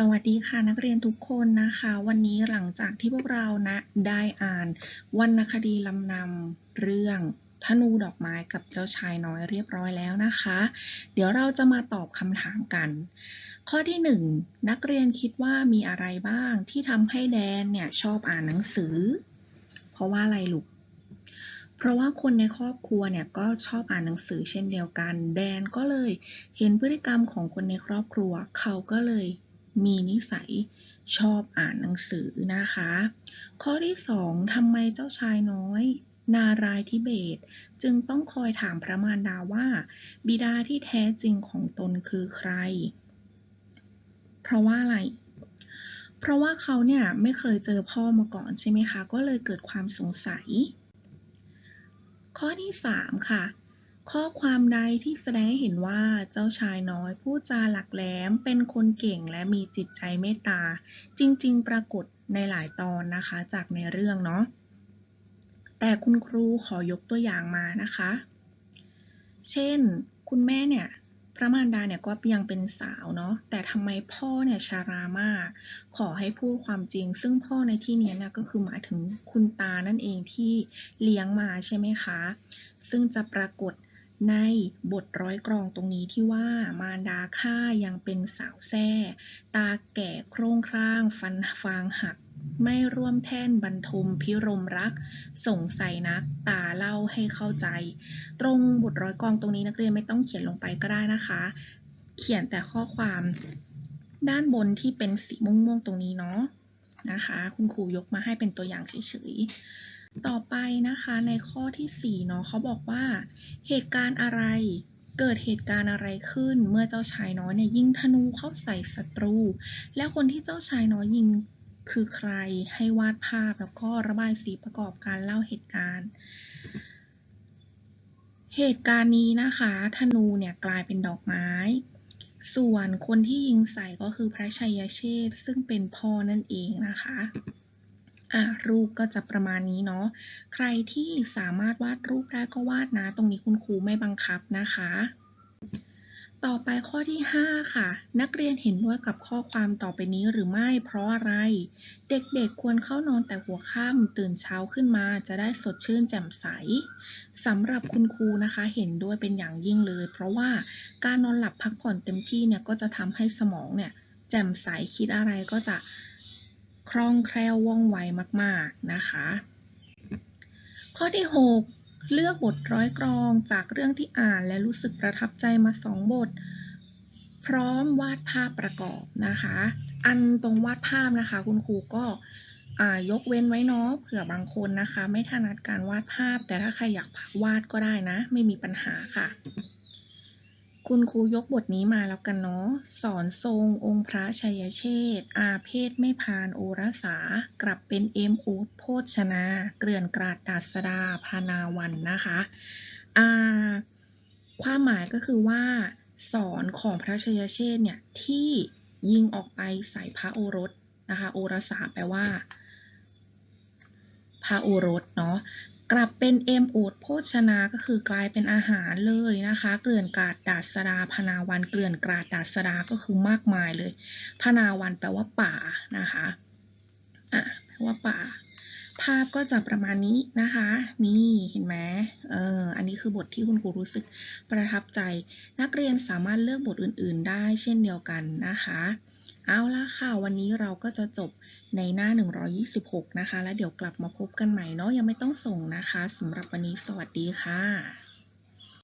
สวัสดีค่ะนักเรียนทุกคนนะคะ วันนี้หลังจากที่พวกเรานะได้อ่านวรรณคดีลำนำเรื่องธนูดอกไม้กับเจ้าชายน้อยเรียบร้อยแล้วนะคะ เดี๋ยวเราจะมาตอบคำถามกัน ข้อที่หนึ่งนักเรียนคิดว่ามีอะไรบ้างที่ทำให้แดนเนี่ยชอบอ่านหนังสือ เพราะว่าอะไรลูกเพราะว่าคนในครอบครัวเนี่ยก็ชอบอ่านหนังสือเช่นเดียวกัน แดนก็เลยเห็นพฤติกรรมของคนในครอบครัว เขาก็เลย มีนิสัยชอบอ่านหนังสือนะคะ ข้อที่สองทำไมเจ้าชายน้อย นารายทิเบต จึงต้องคอยถามพระมารดาว่า บิดาที่แท้จริงของตนคือใคร เพราะว่าอะไรเพราะว่าเขาเนี่ยไม่เคยเจอพ่อมาก่อนใช่ไหมคะ ก็เลยเกิดความสงสัย ข้อที่ 3 ค่ะ ข้อความใดที่แสดงให้เห็นว่าเจ้าชายน้อยพูดจาหลักแหลมเป็นคนเก่งและมีจิตใจเมตตา จริงๆ ปรากฏในหลายตอนนะคะจากในเรื่องเนาะแต่คุณครูขอยกตัวอย่างมานะคะ เช่น คุณแม่เนี่ยพระมารดาเนี่ยก็ยังเป็นสาวเนาะแต่ทำไมพ่อเนี่ยชารามาก ขอให้พูดความจริง ซึ่งพ่อในที่นี้นี่ยก็คือหมายถึงคุณตานั่นเองที่เลี้ยงมาใช่ไหมคะ ซึ่งจะปรากฏ ในบทร้อยกรองตรงนี้ที่ว่ามารดาข้ายังเป็นสาวแท้ตาแก่โครงคร่าง ฟันฟางหัก ไม่ร่วมแท่นบรรทมพิรมรัก สงสัยนัก ตาเล่าให้เข้าใจ ตรงบทร้อยกรองตรงนี้นักเรียนไม่ต้องเขียนลงไปก็ได้นะคะ เขียนแต่ข้อความด้านบนที่เป็นสีม่วงๆตรงนี้เนาะนะคะ คุณครูยกมาให้เป็นตัวอย่างเฉยๆ ต่อไปนะคะในข้อที่4เนาะเขาบอกว่า เหตุการณ์อะไรเกิดเหตุการณ์อะไรขึ้นเมื่อเจ้าชายน้อยเนี่ยยิงธนูเข้าใส่ศัตรู แล้วคนที่เจ้าชายน้อยยิงคือใครให้วาดภาพแล้วก็ระบายสีประกอบการเล่าเหตุการณ์ เหตุการณ์นี้นะคะ ธนูเนี่ยกลายเป็นดอกไม้ ส่วนคนที่ยิงใส่ก็คือพระชัยเชษซึ่งเป็นพ่อนั่นเองนะคะ อะรูปก็จะประมาณนี้เนาะ ใครที่สามารถวาดรูปได้ก็วาดนะ ตรงนี้คุณครูไม่บังคับนะคะ ต่อไปข้อที่ 5 ค่ะ นักเรียนเห็นด้วยกับข้อความต่อไปนี้หรือไม่ เพราะอะไร เด็กๆควรเข้านอนแต่หัวค่ำตื่นเช้าขึ้นมาจะได้สดชื่นแจ่มใสสำหรับคุณครูนะคะเห็นด้วยเป็นอย่างยิ่งเลย เพราะว่าการนอนหลับพักผ่อนเต็มที่เนี่ยก็จะทำให้สมองเนี่ยแจ่มใสคิดอะไรก็จะ คล่องแคล่วว่องไวมาก ๆ นะคะ ข้อที่ 6 เลือกบทร้อยกรองจากเรื่องที่อ่านและรู้สึกประทับใจมาสองบท พร้อมวาดภาพประกอบนะคะ อันตรงวาดภาพนะคะ คุณครูก็ยกเว้นไว้เนาะเผื่อบางคนนะคะ ไม่ถนัดการวาดภาพ แต่ถ้าใครอยากวาดก็ได้นะ ไม่มีปัญหาค่ะ คุณครูยกบทนี้มาแล้วกันเนาะ สอนทรงองค์พระชัยเชษ์อาเพศไม่พานโอรสา กลับเป็นเอมอูดโพชนา เกลื่อนกราดดาสดาพานาวันนะคะอาความหมายก็คือว่า สอนของพระชัยเชษ์เนี่ยที่ยิงออกไปใส่พระโอรสนะคะ โอรสาแปลว่าพระโอรสเนาะ กลับเป็นเอมโอดโภชนาก็คือกลายเป็นอาหารเลยนะคะ เกลื่อนกาดดาสดาพนาวันเกลื่อนกาดดาสดาก็คือมากมายเลย พนาวันแปลว่าป่านะคะอะแปลว่าป่า ภาพก็จะประมาณนี้นะคะ นี่เห็นไหมเอออันนี้คือบทที่คุณครูรู้สึกประทับใจ นักเรียนสามารถเลือกบทอื่น ๆ ได้เช่นเดียวกันนะคะ เอาละค่ะ วันนี้เราก็จะจบในหน้า 126 นะคะ แล้วเดี๋ยวกลับมาพบกันใหม่เนาะยังไม่ต้องส่งนะคะสำหรับวันนี้สวัสดีค่ะ